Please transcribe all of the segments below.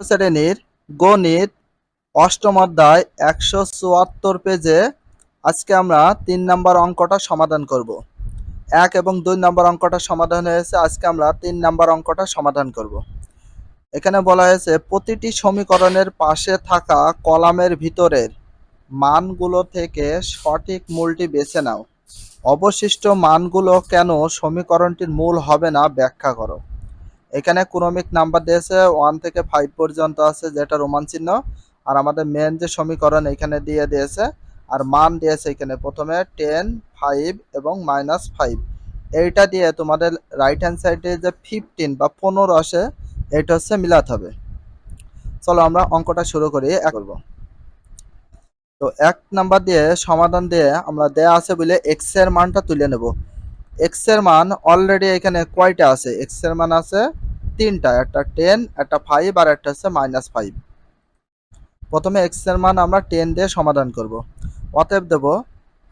শ্রেণির গণিত অষ্টম অধ্যায় একশো চুয়াত্তর পেজে আজকে আমরা তিন নম্বর অঙ্কটা সমাধান করব। এক এবং দুই নম্বর অঙ্কটা সমাধান হয়েছে, আজকে আমরা তিন নম্বর অঙ্কটা সমাধান করব। এখানে বলা হয়েছে, প্রতিটি সমীকরণের পাশে থাকা কলামের ভিতরের মানগুলো থেকে সঠিক মূলটি বেছে নাও। অবশিষ্ট মানগুলো কেন সমীকরণটির মূল হবে না ব্যাখ্যা করো। এখানে ক্রমিক নাম্বার দিয়েছে ওয়ান থেকে ফাইভ পর্যন্ত আছে যেটা রোমান চিহ্ন। আর আমাদের মেন যে সমীকরণ এখানে দিয়ে দিয়েছে, আর মান দিয়েছে এখানে প্রথমে টেন ফাইভ এবং মাইনাস ফাইভ এইটা দিয়ে তোমাদের রাইট হ্যান্ড সাইডে যে ফিফটিন বা পনেরো আসে, এটা হচ্ছে মিলাতে হবে। চলো আমরা অঙ্কটা শুরু করি, এক করব। তো এক নাম্বার দিয়ে সমাধান দিয়ে আমরা দেয়া আছে বলে এক্সের মানটা তুলে নেব। এক্সের মান অলরেডি এখানে কয়টা আছে? এক্সের মান আছে তিনটা, একটা টেন একটা ফাইভ আর একটা হচ্ছে মাইনাস ফাইভ প্রথমে এক্সের মান আমরা টেন দিয়ে সমাধান করব। অতএব দেব,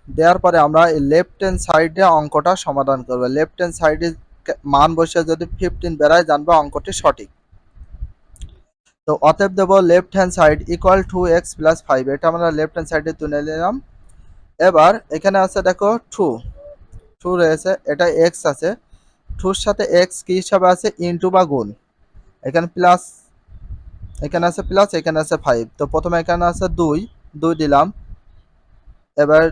দেওয়ার পরে আমরা লেফট হ্যান্ড সাইডে অঙ্কটা সমাধান করব। লেফট হ্যান্ড সাইডে মান বসে যদি ফিফটিন বেড়ায়, জানব অঙ্কটি সঠিক। তো অতএব দেব left hand side equal to x plus five এটা আমরা লেফট হ্যান্ড সাইডে তুলে নিলাম। এবার এখানে আছে দেখো টু টু রয়েছে, এটা এক্স আছে। টুর সাথে এক্স কি হিসাবে আছে? ইনটু বা গুণ। এখানে প্লাস এখানে আছে প্লাস এখানে আছে ফাইভ তো প্রথমে এখানে আছে দুই দুই দিলাম। এবার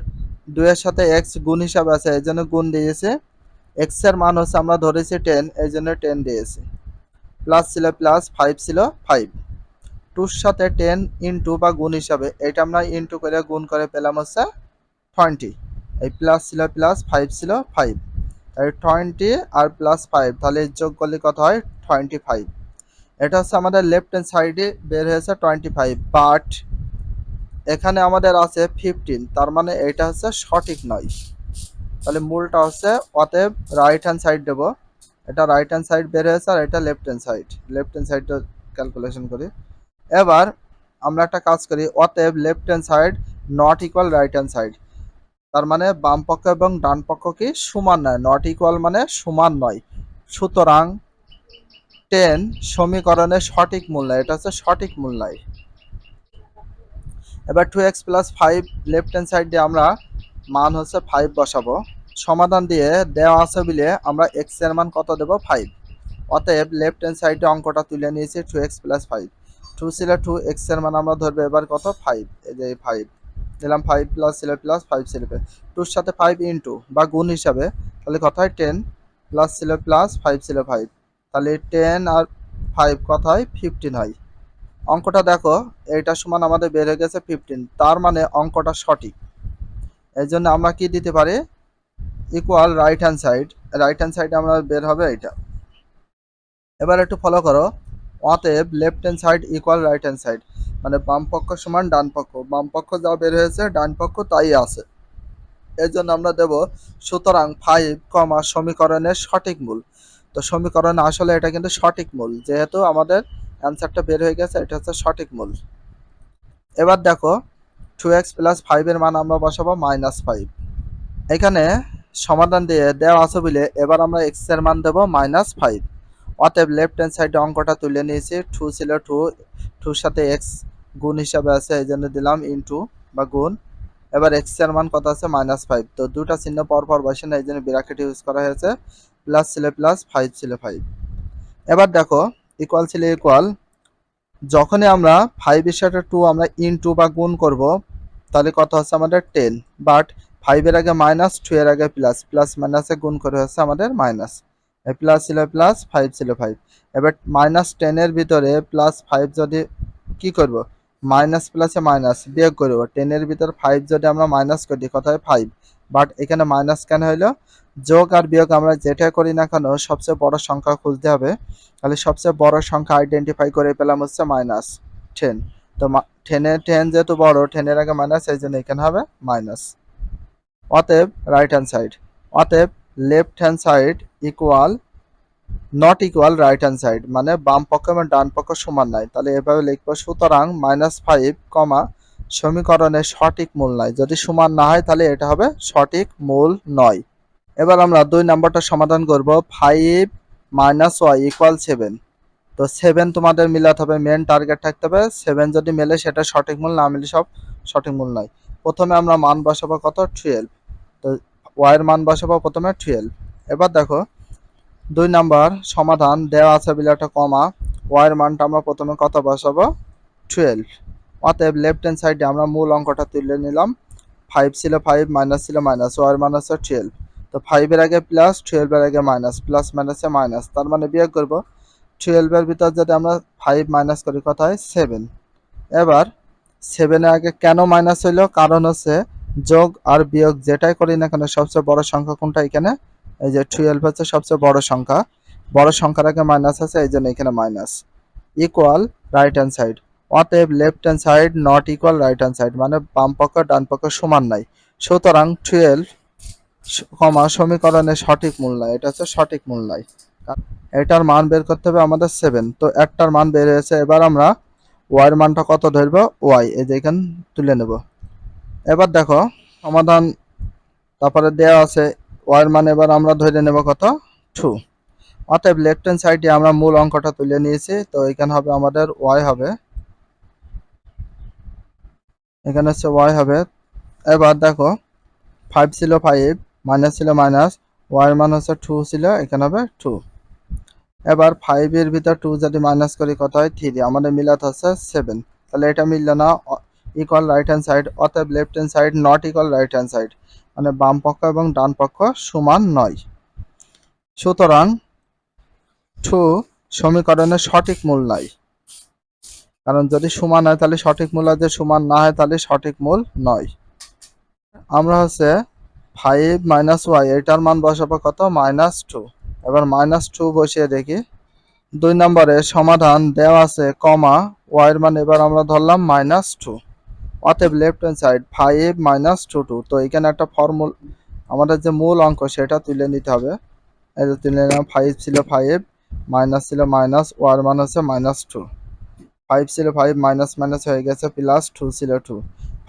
দুইয়ের সাথে এক্স গুণ হিসাবে আছে, এই জন্য গুণ দিয়েছে। এক্সের মান হচ্ছে আমরা ধরেছি টেন এই জন্য টেন দিয়েছি। প্লাস ছিল প্লাস ফাইভ ছিল ফাইভ টুর সাথে টেন ইনটু বা গুণ হিসাবে, এটা আমরা ইনটু করে গুণ করে পেলাম হচ্ছে টোয়েন্টি এই প্লাস ছিল প্লাস ফাইভ ছিল ফাইভ এই টোয়েন্টি আর প্লাস ফাইভ তাহলে যোগ করলে কত হয়? টোয়েন্টি ফাইভ এটা হচ্ছে আমাদের লেফট হ্যান্ড সাইডে বের হয়েছে টোয়েন্টি ফাইভ বাট এখানে আমাদের আছে ফিফটিন তার মানে এটা হচ্ছে সঠিক নয়। তাহলে মূলটা হচ্ছে অতএব রাইট হ্যান্ড সাইড দেবো। এটা রাইট হ্যান্ড সাইড বের হয়েছে আর এটা left hand side left hand সাইডটা ক্যালকুলেশন করি। এবার আমরা একটা কাজ করি, অতএব left hand side not equal right hand side তার মানে বাম পক্ষ এবং ডান পক্ষ কি সমান নয়। নট ইকুয়াল মানে সমান নয়। সুতরাং টেন সমীকরণের সঠিক মূল নয়। এটা হচ্ছে সঠিক মূল নয়। এবার two x plus five left hand side দিয়ে আমরা মান হচ্ছে ফাইভ বসাবো। সমাধান দিয়ে দেওয়া আছে বলে আমরা এক্সের মান কত দেবো? ফাইভ অতএব লেফট হ্যান্ড সাইডে অঙ্কটা তুলে নিয়েছি two x plus five two ছিল টু এক্সের মান আমরা ধরবো এবার কত? ফাইভ এই যে ফাইভ দিলাম ফাইভ প্লাস ছিল প্লাস ফাইভ ছিল টুর সাথে ফাইভ ইন্টু বা গুণ হিসাবে, তাহলে কত হয় টেন প্লাস ছিল প্লাস ফাইভ ছিল ফাইভ তাহলে টেন আর ফাইভ কথায় ফিফটিন হয়। অঙ্কটা দেখো, এইটা সমান আমাদের বের হয়ে গেছে ফিফটিন তার মানে অঙ্কটা সঠিক। এই জন্য আমরা কি দিতে পারি? Equal right hand side right hand সাইডে আমরা বের হবে এটা এবার একটু ফলো করো। অতএব left hand side equal right hand side মানে বাম পক্ষ সমান ডান পক্ষ। বাম পক্ষ যা বের হয়েছে, ডান পক্ষ তাই আছে। এর জন্য আমরা দেব, সুতরাং ফাইভ কমা সমীকরণের সঠিক মূল। তো সমীকরণ আসলে এটা কিন্তু সঠিক মূল। যেহেতু আমাদের অ্যান্সারটা বের হয়ে গেছে, এটা হচ্ছে সঠিক মূল। এবার দেখো টু এক্স প্লাস ফাইভের মান আমরা বসাবো মাইনাস ফাইভ এখানে সমাধান দিয়ে দেওয়া আছে বলে এবার আমরা এক্সের মান দেবো মাইনাস ফাইভ অতএব লেফট হ্যান্ড সাইডে অঙ্কটা তুলে নিয়েছি। টু ছিল টু টুর সাথে এক্স গুণ হিসাবে আছে, এই জন্য দিলাম ইনটু বা গুণ। এবার এক্সের মান কত আছে? মাইনাস ফাইভ তো দুটা চিহ্ন পর পর বসে না, এই জন্য ব্রাকেট ইউজ করা হয়েছে। প্লাস ছিল প্লাস ফাইভ ছিল ফাইভ এবার দেখো ইকুয়াল ছিল ইকুয়াল যখনই আমরা ফাইভের সাথে টু আমরা ইনটু বা গুণ করব, তাহলে কত হচ্ছে আমাদের টেন বাট ফাইভের আগে মাইনাস টু এর আগে প্লাস প্লাস মাইনাসে গুণ করে হচ্ছে আমাদের মাইনাস প্লাস ছিল প্লাস ফাইভ ছিল ফাইভ এবার মাইনাস টেনের ভিতরে প্লাস ফাইভ যদি কি করব? মাইনাস প্লাসে মাইনাস বিয়োগ করব। টেনের ভিতর ফাইভ যদি আমরা মাইনাস করি কোথায় ফাইভ বাট এখানে মাইনাস কেন হইল? যোগ আর বিয়োগ আমরা যেটা করি না কেন, সবচেয়ে বড় সংখ্যা খুঁজতে হবে। তাহলে সবচেয়ে বড় সংখ্যা আইডেন্টিফাই করে পেলাম হচ্ছে মাইনাস টেন তো টেনের টেন যেহেতু বড় টেনের আগে মাইনাস এই জন্য এখানে হবে মাইনাস অতএব রাইট হ্যান্ড সাইড অতএব left hand side equal not equal right hand side মানে বাম পক্ষ এবং ডান পক্ষ সমান নয় তাহলে এভাবে লিখব, সুতরাং মাইনাস ফাইভ কমা সমীকরণের সঠিক মূল নয় যদি সমান না হয়, তাহলে এটা হবে সঠিক মূল নয়। এবার আমরা দুই নাম্বারটা সমাধান করব five minus y equal seven তো সেভেন তোমাদের মিলাতে হবে মেন টার্গেট থাকতে হবে। সেভেন যদি মেলে, সেটা সঠিক মূল, না মিলে সব সঠিক মূল নয় প্রথমে আমরা মান বসাবো কত? টুয়েলভ তো ওয়াইয়ের মান বসাবো প্রথমে টুয়েলভ এবার দেখো দুই নাম্বার, সমাধান দেওয়া আছে বলে একটা কমা। ওয়াইয়ের মানটা আমরা প্রথমে কত বসাবো? টুয়েলভ অতএব লেফট হ্যান্ড সাইডে আমরা মূল অঙ্কটা তুলে নিলাম। ফাইভ ছিল ফাইভ মাইনাস ছিল মাইনাস মান হচ্ছে টুয়েলভ তো ফাইভের আগে প্লাস টুয়েলভের আগে মাইনাস প্লাস মাইনাসে মাইনাস তার মানে বিয়োগ করব। টুয়েলভের ভিতর যদি আমরা ফাইভ মাইনাস করি, কত হয়? সেভেন এবার সেভেনের আগে কেন মাইনাস হইল? কারণ হচ্ছে যোগ আর বিয়োগ যেটাই করি না কেন, সবচেয়ে বড় সংখ্যা কোনটা এখানে? এই যে টুয়েলভ হচ্ছে সবচেয়ে বড় সংখ্যা। বড় সংখ্যার আগে মাইনাস আছে, এই জন্য এখানে minus equal right hand side অতএব left hand side not equal right hand side মানে বাম পক্ষ, ডান পক্ষ সমান নাই। সুতরাং টুয়েলভ কমা সমীকরণের সঠিক মূল এটা হচ্ছে সঠিক মূল এটার মান বের করতে হবে আমাদের সেভেন তো একটার মান বের হয়েছে, এবার আমরা ওয়াইয়ের মানটা কত ধরবো? ওয়াই এই যে এখানে তুলে নেব। এবার দেখো, সমাধান তারপরে দেওয়া আছে ওয়াইয়ের মান এবার আমরা ধরে নেব কত? টু অতএব লেফট হ্যান্ড সাইডে আমরা মূল অঙ্কটা তুলে নিয়েছি, তো এখানে হবে আমাদের ওয়াই হবে। এখানে হচ্ছে ওয়াই হবে। এবার দেখো ফাইভ ছিল ফাইভ মাইনাস ছিল মাইনাস ওয়াইয়ের মান হচ্ছে টু ছিল, এখানে হবে টু এবার ফাইভের ভিতর টু যদি মাইনাস করি কত হয়? থ্রি আমাদের মিলাত হচ্ছে সেভেন তাহলে এটা মিলল না ইকুয়াল রাইট হ্যান্ড সাইড অতএব left hand side not equal right hand side মানে বাম পক্ষ এবং ডান পক্ষ সমান নয়। সুতরাং টু সমীকরণের সঠিক মূল নাই। কারণ যদি সমান হয় তাহলে সঠিক মূল আছে সমান না হয় তাহলে সঠিক মূল নয়। আমরা হচ্ছে ফাইভ মাইনাস ওয়াই এটার মান বসাবো কত? মাইনাস টু এবার মাইনাস টু বসিয়ে দেখি। দুই নম্বরে সমাধান দেওয়া আছে কমা ওয়াইয়ের মান এবার আমরা ধরলাম মাইনাস টু অতএব left hand side five minus two two তো এখানে একটা ফর্মুল আমাদের যে মূল অঙ্ক সেটা তুলে নিতে হবে। যে তুলে নিলাম ফাইভ ছিল ফাইভ মাইনাস ছিল মাইনাস ওয়ার মান হচ্ছে মাইনাস টু ফাইভ ছিল ফাইভ মাইনাস মাইনাস হয়ে গেছে প্লাস টু ছিল টু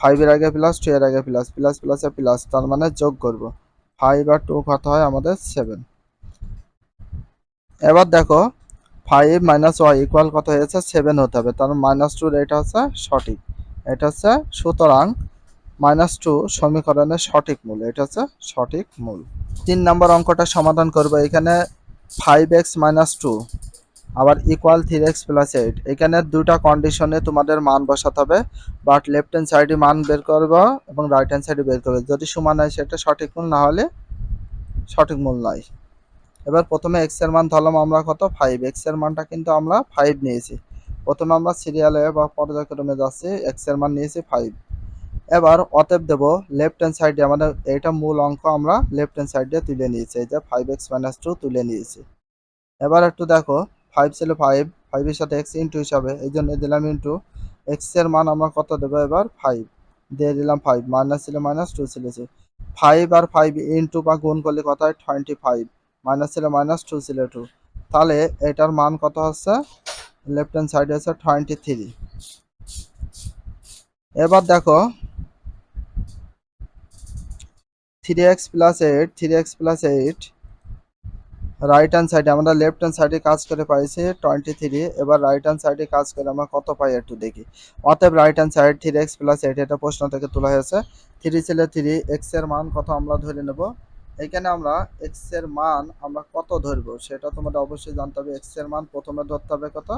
ফাইভের আগে প্লাস টু এর আগে প্লাস প্লাস প্লাসে প্লাস তার মানে যোগ করব। ফাইভ আর টু কত হয়? আমাদের সেভেন এবার দেখো ফাইভ মাইনাস ওয়াই ইকুয়াল কত হয়েছে? সেভেন হতে হবে। তার মাইনাস টুর এটা হচ্ছে সঠিক। এটা হচ্ছে সুতরাং মাইনাস টু সমীকরণের সঠিক মূল, এটা হচ্ছে সঠিক মূল। তিন নম্বর অঙ্কটা সমাধান করব, এখানে ফাইভ এক্স মাইনাস টু আবার equal three x plus eight এখানে দুটা কন্ডিশনে তোমাদের মান বসাতে হবে বাট লেফট হ্যান্ড সাইডে মান বের করব এবং রাইট হ্যান্ড সাইডে বের করবে। যদি সমান হয় সেটা সঠিক মূল, না হলে সঠিক মূল নয়। এবার প্রথমে এক্সের মান ধরলাম, আমরা কত? ফাইভ এক্সের মানটা কিন্তু আমরা ফাইভ নিয়েছি। প্রথমে আমরা সিরিয়ালে বা পর্যায়ক্রমে যাচ্ছি এক্সের মান নিয়েছি ফাইভ এবার অতএব দেব লেফট হ্যান্ড সাইডে আমাদের এইটা মূল অঙ্ক আমরা লেফট হ্যান্ড সাইডে তুলে নিয়েছি, এই যে ফাইভ এক্স মাইনাস টু তুলে নিয়েছি। এবার একটু দেখো ফাইভ ছিল ফাইভ ফাইভের সাথে এক্স ইন্টু হিসাবে, এই জন্য দিলাম ইন্টু এক্সের মান আমরা কত দেবো এবার? ফাইভ দিয়ে দিলাম ফাইভ মাইনাস ছিল মাইনাস টু ছিল ফাইভ আর ফাইভ ইন্টু বা গুণ করলে কত হয়? টোয়েন্টি ফাইভ মাইনাস ছিল মাইনাস টু ছিল টু তাহলে এটার মান কত হচ্ছে? লেফট হ্যান্ড সাইডে হচ্ছে টোয়েন্টি থ্রি এবার দেখো three x plus eight three x plus eight right hand সাইডে আমরা লেফট হ্যান্ড সাইডে কাজ করে পাইছি টোয়েন্টি থ্রি এবার রাইট হ্যান্ড সাইডে কাজ করে আমরা কত পাই একটু দেখি। অতএব right hand side three x plus eight এটা প্রশ্ন থেকে তোলা হয়েছে। থ্রি ছিল থ্রি এক্সের মান কত আমরা ধরে নেব? এখানে আমরা এক্সের মান আমরা কত ধরবো? সেটা তোমাদের অবশ্যই জানতে হবে। এক্সের মান প্রথমে ধরতে হবে কত?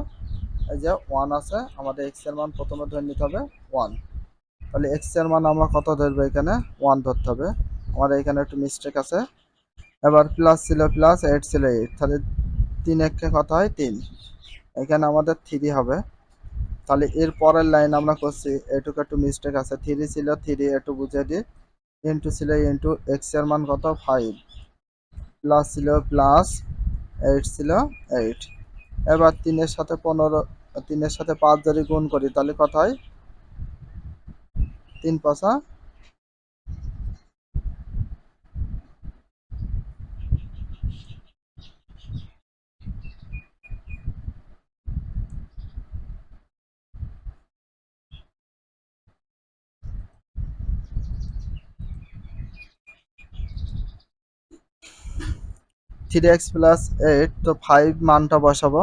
এই যে ওয়ান আছে, আমাদের এক্সের মান প্রথমে ধরে নিতে হবে ওয়ান তাহলে এক্সের মান আমরা কত ধরবো এখানে? ওয়ান ধরতে হবে। আমাদের এখানে একটু মিস্টেক আছে। এবার প্লাস ছিল প্লাস এইট ছিল এইট তাহলে তিন একে কত হয়? তিন। এখানে আমাদের থ্রি হবে। তাহলে এর পরের লাইন আমরা করছি, এটুকু একটু মিস্টেক আছে। থ্রি ছিল থ্রি একটু বুঝে দিই। ইন্টু ছিল ইন্টু এক্সের মান কত? ফাইভ প্লাস ছিল প্লাস এইট ছিল এইট এবার তিনের সাথে পনেরো, তিনের সাথে পাঁচ যদি গুণ করি, তাহলে কত হয়? তিন পাঁচা থ্রি এক্স প্লাস এইট, তো ফাইভ মানটা বসাবো।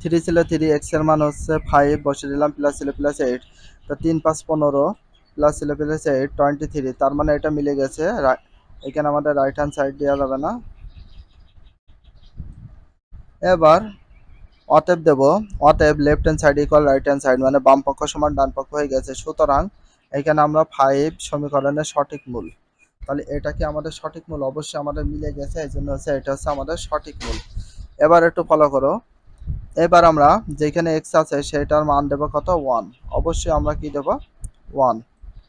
থ্রি ছিল থ্রি এক্সের মান হচ্ছে ফাইভ বসে দিলাম প্লাস ছিল প্লাস এইট তো তিন পাঁচ পনেরো প্লাস ছিল প্লাস এইট টোয়েন্টি থ্রি তার মানে এটা মিলে গেছে এখানে আমাদের রাইট হ্যান্ড সাইড দেওয়া যাবে না। এবার অতএব দেব, অতএব left hand side equal right hand side মানে বাম পক্ষ সমান ডান পক্ষ হয়ে গেছে, সুতরাং এখানে আমরা ফাইভ সমীকরণের সঠিক মূল। তাহলে এটা কি আমাদের সঠিক মূল? অবশ্যই আমাদের মিলে গেছে এই জন্য হচ্ছে এটা হচ্ছে আমাদের সঠিক মূল। এবার একটু ফলো করো। এবার আমরা যেখানে এক্স আছে সেটার মান দেবো কত? ওয়ান অবশ্যই আমরা কি দেব? ওয়ান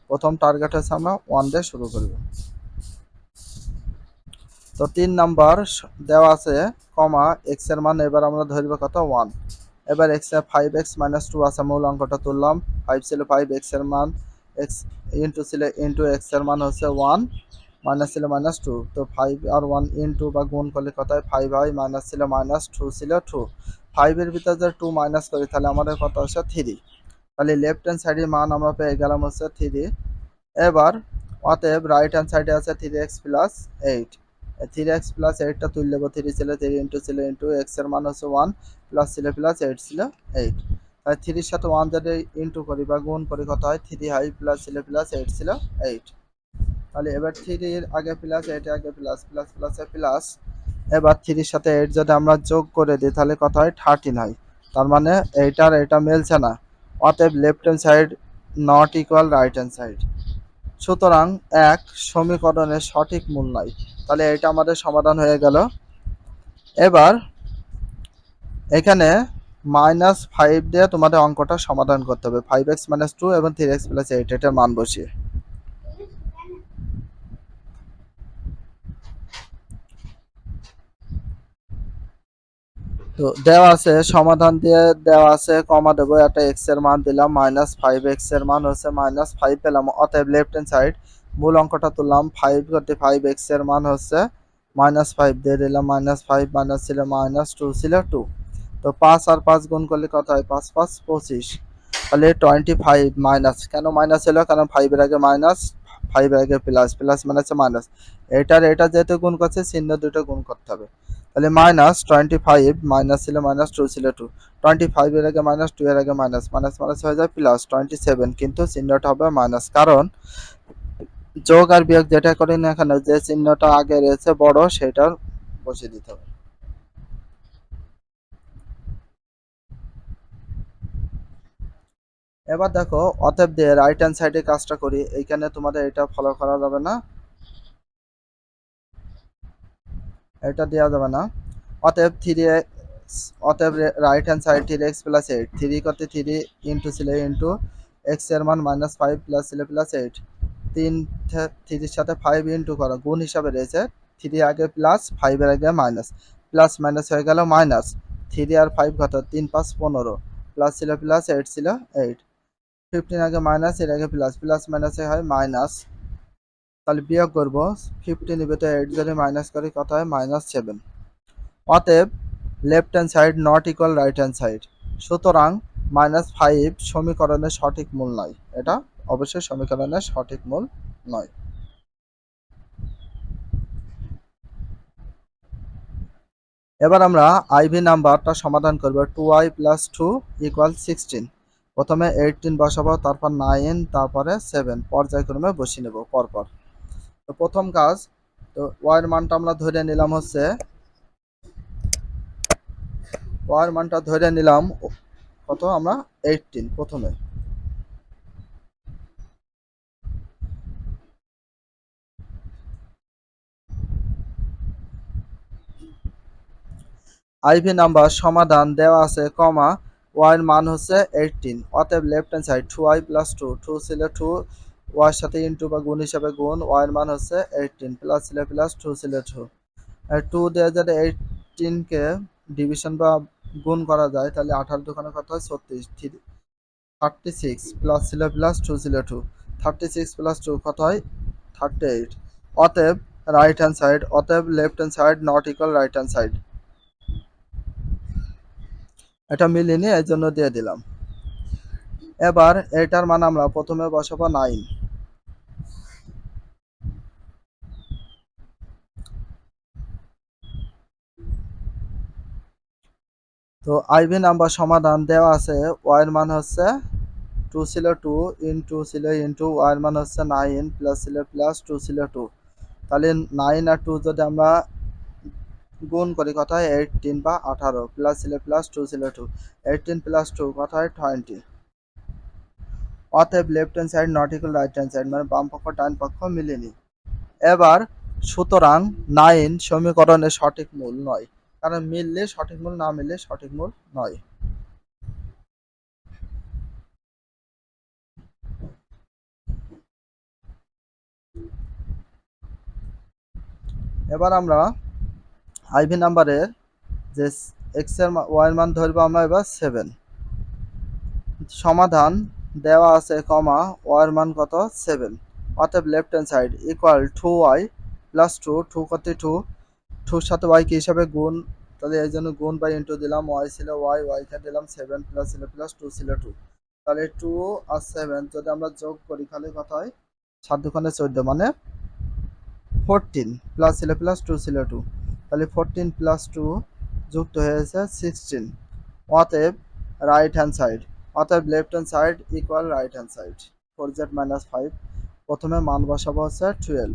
প্রথম টার্গেট হচ্ছে আমরা ওয়ান দিয়ে শুরু করব। তো তিন নাম্বার দেওয়া আছে কমা এক্সের মান এবার আমরা ধরবো কত? ওয়ান এবার x five x minus two আছে, মূল অঙ্কটা তুললাম। ফাইভ ছিল ফাইভ এক্সের মান। এক্স ইন্টু ছিল ইন্টু এক্সের মান হচ্ছে ওয়ান মাইনাস ছিল মাইনাস টু তো ফাইভ আর ওয়ান ইন্টু বা গুণ করলে হয় ফাইভ হয় মাইনাস ছিল মাইনাস টু ছিল টু ফাইভের ভিতরে যদি টু মাইনাস করি, তাহলে আমাদের কত হচ্ছে থ্রি তাহলে লেফট হ্যান্ড সাইডের মান আমরা পেয়ে গেলাম হচ্ছে থ্রি এবার অতএব রাইট হ্যান্ড সাইডে আছে three x plus eight three x plus এইটটা তুলে দেবো থ্রি ছিল থ্রি ইন্টু ছিল ইন্টু এক্সের মান হচ্ছে ওয়ান প্লাস ছিল প্লাস এইট ছিল এইট থ্রির সাথে ওয়ান যদি ইন্টু করি বা গুণ করি, কত হয়? থ্রি হাই প্লাস ছিল প্লাস এইট ছিল এইট তাহলে এবার থ্রির আগে প্লাস এইট আগে প্লাস প্লাস প্লাসে প্লাস এবার থ্রির সাথে এইট যদি আমরা যোগ করে দিই, তাহলে কত হয়? থার্টিন হয়। তার মানে এইটার এটা মেলছে না। অতএব left hand side not equal right hand side সুতরাং এক সমীকরণের সঠিক মূল নয় তাহলে এটা আমাদের সমাধান হয়ে গেল। এবার এখানে মাইনাস ফাইভ দিয়ে তোমাদের অঙ্কটা সমাধান করতে হবে। ফাইভ এক্স মাইনাস টু এবং থ্রি এক্স প্লাস এইট, এটার মান বসিয়ে। তো দেওয়া আছে, সমাধান দিয়ে দেওয়া আছে কমা দেবো, একটা এক্সের মান দিলাম, মাইনাস ফাইভ এক্সের মান হচ্ছে মাইনাস ফাইভ পেলাম, অতএব লেফট হ্যান্ড সাইড মূল অঙ্কটা তুললাম ফাইভ করতে ফাইভ এক্সের মান হচ্ছে মাইনাস ফাইভ দিয়ে দিলাম, মাইনাস ফাইভ, মাইনাস ছিল মাইনাস টু, ছিল টু তো পাঁচ আর পাঁচ গুণ করলে কত হয়? পাঁচ পাঁচ, পঁচিশ। তাহলে টোয়েন্টি ফাইভ মাইনাস কেন মাইনাস হলো কারণ ফাইভের আগে মাইনাস ফাইভের আগে প্লাস প্লাস মানে মাইনাসে মাইনাস এটার, এটা যেহেতু গুণ করছে, চিহ্ন দুটো গুণ করতে হবে। তাহলে মাইনাস টোয়েন্টি ফাইভ মাইনাস ছিল মাইনাস টু ছিল টু টোয়েন্টি ফাইভের আগে মাইনাস টু এর আগে মাইনাস মাইনাস মাইনাস হয়ে যায় প্লাস টোয়েন্টি সেভেন কিন্তু চিহ্নটা হবে মাইনাস কারণ যোগ আর বিয়োগ যেটা করি না এখানে, যে চিহ্নটা আগে রয়েছে বড়, সেটার বসিয়ে দিতে হবে। এবার দেখো, অতএব দিয়ে রাইট হ্যান্ড সাইডে কাজটা করি। এইখানে তোমাদের এটা ফলো করা যাবে না। এটা দেওয়া যাবে না। অতএব থ্রি অতএব right hand side three x plus eight three করতে থ্রি ইন্টু ছিল ইন্টু এক্সের মান মাইনাস ফাইভ প্লাস সিলে প্লাস এইট তিন থ্রির সাথে ফাইভ ইন্টু করো। গুণ হিসাবে রয়েছে থ্রি আগে প্লাস ফাইভের আগে মাইনাস প্লাস মাইনাস হয়ে গেল মাইনাস থ্রি আর ফাইভ কত? তিন পাঁচ পনেরো। প্লাস ছিল প্লাস এইট ছিল এইট ফিফটিন আগে মাইনাস এর আগে প্লাস প্লাস মাইনাসে হয় মাইনাস তাহলে বিয়োগ করব ফিফটিন তো এইট যদি মাইনাস করি, কত হয়? মাইনাস সেভেন অতএব left hand side not equal right hand side সুতরাং মাইনাস ফাইভ সমীকরণের সঠিক মূল নয়। এটা অবশ্যই সমীকরণের সঠিক মূল নয়। এবার আমরা আইভি নাম্বারটা সমাধান করব। Two i plus two equal sixteen প্রথমে এইটিন বসাবো, তারপর নাইন তারপরে সেভেন পর্যায়ক্রমে বসিয়ে নেব পরপর। তো প্রথম কাজ, তো ওয়ার মানটা আমরা ধরে নিলাম হচ্ছে ওয়ার মানটা ধরে নিলাম কত আমরা এইটিন প্রথমে। আইভি নাম্বার সমাধান দেওয়া আছে, কমা ওয়াইয়ের মান হচ্ছে এইটিন অতএব left hand side two i plus two two ছিল টু ওয়ার সাথে ইন্টু বা গুণ হিসাবে গুণ, ওয়াইয়ের মান হচ্ছে এইটিন প্লাস ছিল প্লাস টু ছিল টু টু দিয়ে যদি এইটিনকে ডিভিশন বা গুণ করা যায়, তাহলে আঠারো দোকানে কত হয়? ছত্রিশ। থ্রি থার্টি সিক্স প্লাস ছিল প্লাস টু ছিল two thirty six plus two কত হয়? থার্টি এইট অতএব রাইট হ্যান্ড সাইড অতএব left hand side not equal right hand side এটা মিলিনি এই জন্য দিয়ে দিলাম। এবার এটার মান আমরা প্রথমে বসাবো নাইন তো আইভি নাম্বার সমাধান দেওয়া আছে ওয়াইয়ের মান হচ্ছে টু ছিল টু ইন টু ছিল ইন্টু ওয়াইয়ের মান হচ্ছে নাইন প্লাস ছিল প্লাস টু ছিল টু তাহলে নাইন আর টু যদি আমরা গুণ করি কথা হয় এইটিন বা আঠারো প্লাস ছিল প্লাস টু ছিল টু এইটিন প্লাস টু কথা হয় টোয়েন্টি অতএব left hand side not equal right hand side মানে বাম পক্ষ, ডান পক্ষ মিলেনি। এবার সুতরাং নাইন সমীকরণের সঠিক মূল নয়, কারণ মিললে সঠিক মূল, না মিললে সঠিক মূল নয়। এবার আমরা আইভি নাম্বারের যে এক্সের ওয়াই এর মান ধরবো আমরা এবার সেভেন সমাধান দেওয়া আছে কমা ওয়াই এর মান কত? সেভেন অতএব left hand side equal two y plus two two কত টু টুর সাথে ওয়াই কি হিসাবে গুণ, তাহলে এই জন্য গুণ বাই ইন্টু দিলাম। ওয়াই ছিল ওয়াই ওয়াইকে দিলাম সেভেন প্লাস ছিল প্লাস টু ছিল টু তাহলে টু আর সেভেন যদি আমরা যোগ করি, তাহলে কত হয়? সাত দুখানে চোদ্দ মানে ফোরটিন প্লাস ছিল প্লাস টু ছিল টু তাহলে ফোরটিন প্লাস টু যুক্ত হয়েছে সিক্সটিন অতএব রাইট হ্যান্ড সাইড অতএব left hand side equal right hand side four z minus five প্রথমে মান বসাবো হচ্ছে টুয়েলভ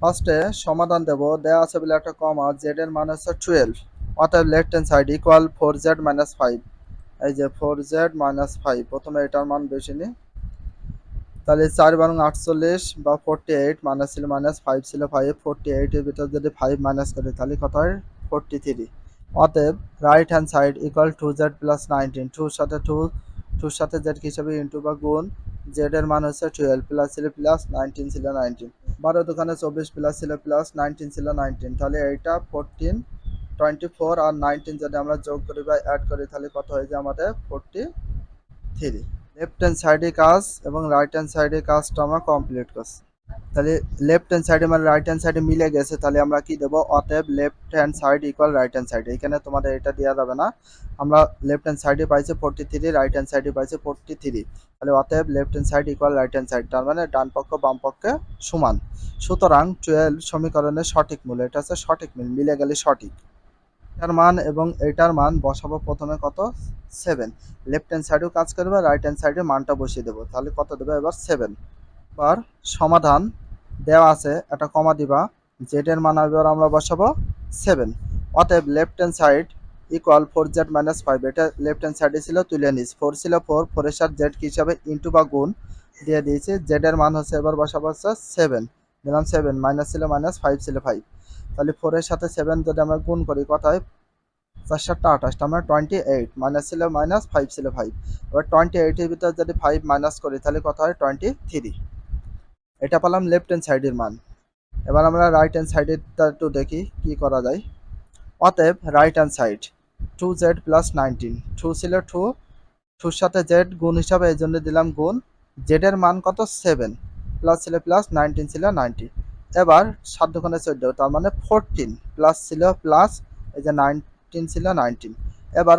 ফার্স্টে সমাধান দেব দেওয়া আছে বলে একটা কমা জেড এর মান হচ্ছে টুয়েলভ অতএব left hand side equal four z minus five এই যে ফোর জেড মাইনাস ফাইভ প্রথমে এটার মান বেশি নিই তাহলে চার বারং আটচল্লিশ বা ফোরটি এইট মাইনাস ছিল মাইনাস ফাইভ ছিল ফাইভ ফোরটি এইটের ভিতর যদি ফাইভ মাইনাস করি, তাহলে কত হয়? ফোরটি থ্রি অতএব right hand side equal two z plus nineteen টুর সাথে টু টুর সাথে জেড হিসাবে ইন্টু বা গুণ জেড এর মান হচ্ছে টুয়েলভ প্লাস ছিল প্লাস নাইনটিন ছিল নাইনটিন বারো দোকানে চব্বিশ প্লাস ছিল প্লাস নাইনটিন ছিল নাইনটিন তাহলে এইটা ফোরটিন টোয়েন্টি ফোর আর নাইনটিন যদি আমরা যোগ করি বা অ্যাড করি, তাহলে কত হয়ে যায় আমাদের ফোরটি থ্রি লেফট হ্যান্ড সাইডে কাজ এবং রাইট হ্যান্ড সাইডে কাজটা আমরা কমপ্লিট করছি। তাহলে লেফট হ্যান্ড সাইডে মানে রাইট হ্যান্ড সাইডে মিলে গেছে, তাহলে আমরা কি দেবো? অতএব left hand side equal right hand side এখানে তোমাদের এটা দেওয়া যাবে না। আমরা লেফট হ্যান্ড সাইডে পাইছি ফোরটি থ্রি রাইট হ্যান্ড সাইডে পাইছি ফোরটি থ্রি তাহলে অতএব left hand side equal right hand side তার মানে ডান পক্ষ, বাম পক্ষে সমান। সুতরাং টুয়েলভ সমীকরণের সঠিক মূল এটা হচ্ছে সঠিক মিল মিলে গেলে সঠিক। এটার মান এবং এটার মান বসাবো প্রথমে কত? সেভেন লেফট হ্যান্ড সাইডেও কাজ করবে রাইট হ্যান্ড সাইডে মানটা বসিয়ে দেবো। তাহলে কত দেবে? এবার সেভেন এবার সমাধান দেওয়া আছে, একটা কমা দিবা। জেড এর মান এবার আমরা বসাবো সেভেন অতএব left hand side equal four z minus five এটা লেফট হ্যান্ড সাইডে ছিল, তুলে নিস। ফোর ছিল ফোর ফোরের সাথে জেড হিসাবে ইন্টু বা গুণ দিয়ে দিয়েছি। জেড এর মান হচ্ছে এবার বসাবো হচ্ছে সেভেন দিলাম সেভেন মাইনাস ছিল মাইনাস ফাইভ ছিল ফাইভ তাহলে ফোরের সাথে সেভেন যদি আমরা গুণ করি কথায় চার সাতটা আঠাশটা আমরা টোয়েন্টি এইট মাইনাস ছিল মাইনাস ফাইভ ছিল ফাইভ এবার টোয়েন্টি এইটের ভিতরে যদি ফাইভ মাইনাস করি, তাহলে কত হয়? টোয়েন্টি থ্রি এটা পেলাম লেফট হ্যান্ড সাইডের মান। এবার আমরা রাইট হ্যান্ড সাইডেরটা একটু দেখি, কি করা যায়? অতএব right hand side two z plus nineteen two ছিল টু টুর সাথে জেড গুণ হিসাবে এই জন্য দিলাম গুণ জেডের মান কত? সেভেন প্লাস ছিল প্লাস নাইনটিন ছিল নাইনটি এবার সাত দোকানে চোদ্দ, তার মানে ফোরটিন প্লাস ছিল প্লাস এই যে নাইনটিন ছিল নাইনটিন এবার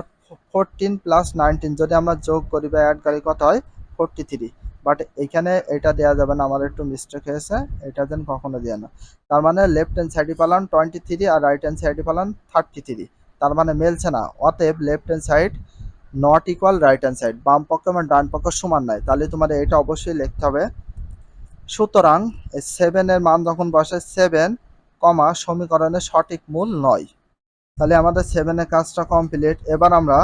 ফোরটিন প্লাস নাইনটিন যদি আমরা যোগ করি বা অ্যাড করি, কত হয়? ফোরটি থ্রি বাট এইখানে এটা দেওয়া যাবে না, আমার একটু মিস্টেক হয়েছে, এটা দেন কখনো দেওয়া না। তার মানে লেফট হ্যান্ড সাইডে পালাম টোয়েন্টি থ্রি আর রাইট হ্যান্ড সাইডে পালাম থার্টি থ্রি তার মানে মেলছে না, অতএব left hand side not equal right hand side বাম পক্ষ এবং ডান পক্ষ সমান নয় তাহলে তোমাদের এটা অবশ্যই লিখতে হবে। সুতরাং সেভেনের মান যখন বসে সেভেন কমা সমীকরণের সঠিক মূল নয়। তাহলে আমাদের সেভেনের কাজটা কমপ্লিট এবার আমরা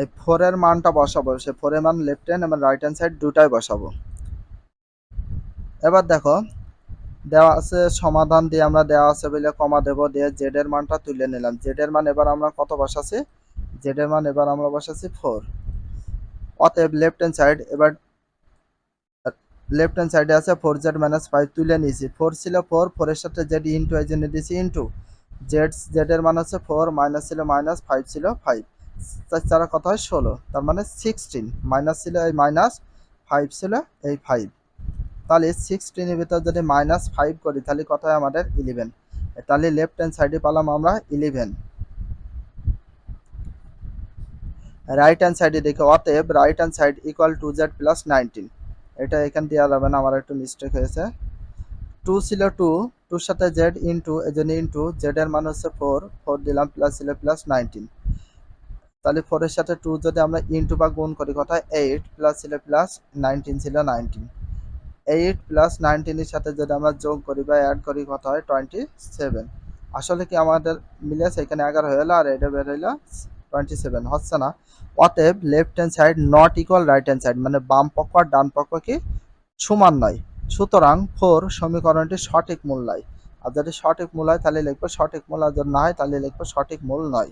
এই ফোরের মানটা বসাবো। সে ফোরের মান লেফট হ্যান্ড এবং রাইট হ্যান্ড সাইড দুটাই বসাবো। এবার দেখো, দেওয়া আছে সমাধান দিয়ে আমরা দেওয়া আছে বলে কমা দেব দিয়ে জেড এর মানটা তুলে নিলাম। জেড এর মান এবার আমরা কত বসাছি জেড এর মান এবার আমরা বসাছি ফোর অতএব লেফট হ্যান্ড সাইড এবার লেফট হ্যান্ড সাইডে আছে ফোর জেড মাইনাস ফাইভ তুলে নিয়েছি। ফোর ছিল ফোর ফোরের সাথে জেড ইন্টু এই জন্য দিয়েছি ইন্টু জেড জেড এর মান হচ্ছে ফোর মাইনাস ছিল মাইনাস ফাইভ ছিল ফাইভ চারা কত হয়? ষোলো। তার মানে সিক্সটিন মাইনাস ছিল এই মাইনাস ফাইভ ছিল এই ফাইভ তাহলে সিক্সটিনের ভিতর যদি মাইনাস ফাইভ করি, তাহলে কত হয় আমাদের ইলেভেন তাহলে লেফট হ্যান্ড সাইডে পালাম আমরা ইলেভেন রাইট হ্যান্ড সাইডে দেখে, অতএব right hand side equal two z plus nineteen এটা এখান দেওয়া যাবে না, আমার একটু মিস্টেক হয়েছে। টু ছিল টু টুর সাথে জেড ইন্টু এই জন্য ইন্টু জেড এর মান হচ্ছে ফোর ফোর দিলাম প্লাস ছিল প্লাস নাইনটিন তাহলে ফোরের সাথে টু যদি আমরা ইন্টু বা গুণ করি, কথা এইট প্লাস ছিল প্লাস নাইনটিন ছিল নাইনটিন এইট প্লাস নাইনটিনের সাথে যদি আমরা যোগ করি বা অ্যাড করি, কথা হয় টোয়েন্টি সেভেন আসলে কি আমাদের মিলেছে এখানে এগারো হয়ে গেলো আর এটা বের হইল টোয়েন্টি সেভেন হচ্ছে না? অতএব left hand side not equal right hand side মানে বাম পক্ষ আর ডান পক্ষ কি? সমান নয়। সুতরাং ফোর সমীকরণটি সঠিক মূল নয় আর যদি সঠিক মূল হয়, তাহলে লিখব সঠিক মূল, আর যদি না হয়, তাহলে লিখব সঠিক মূল নয়।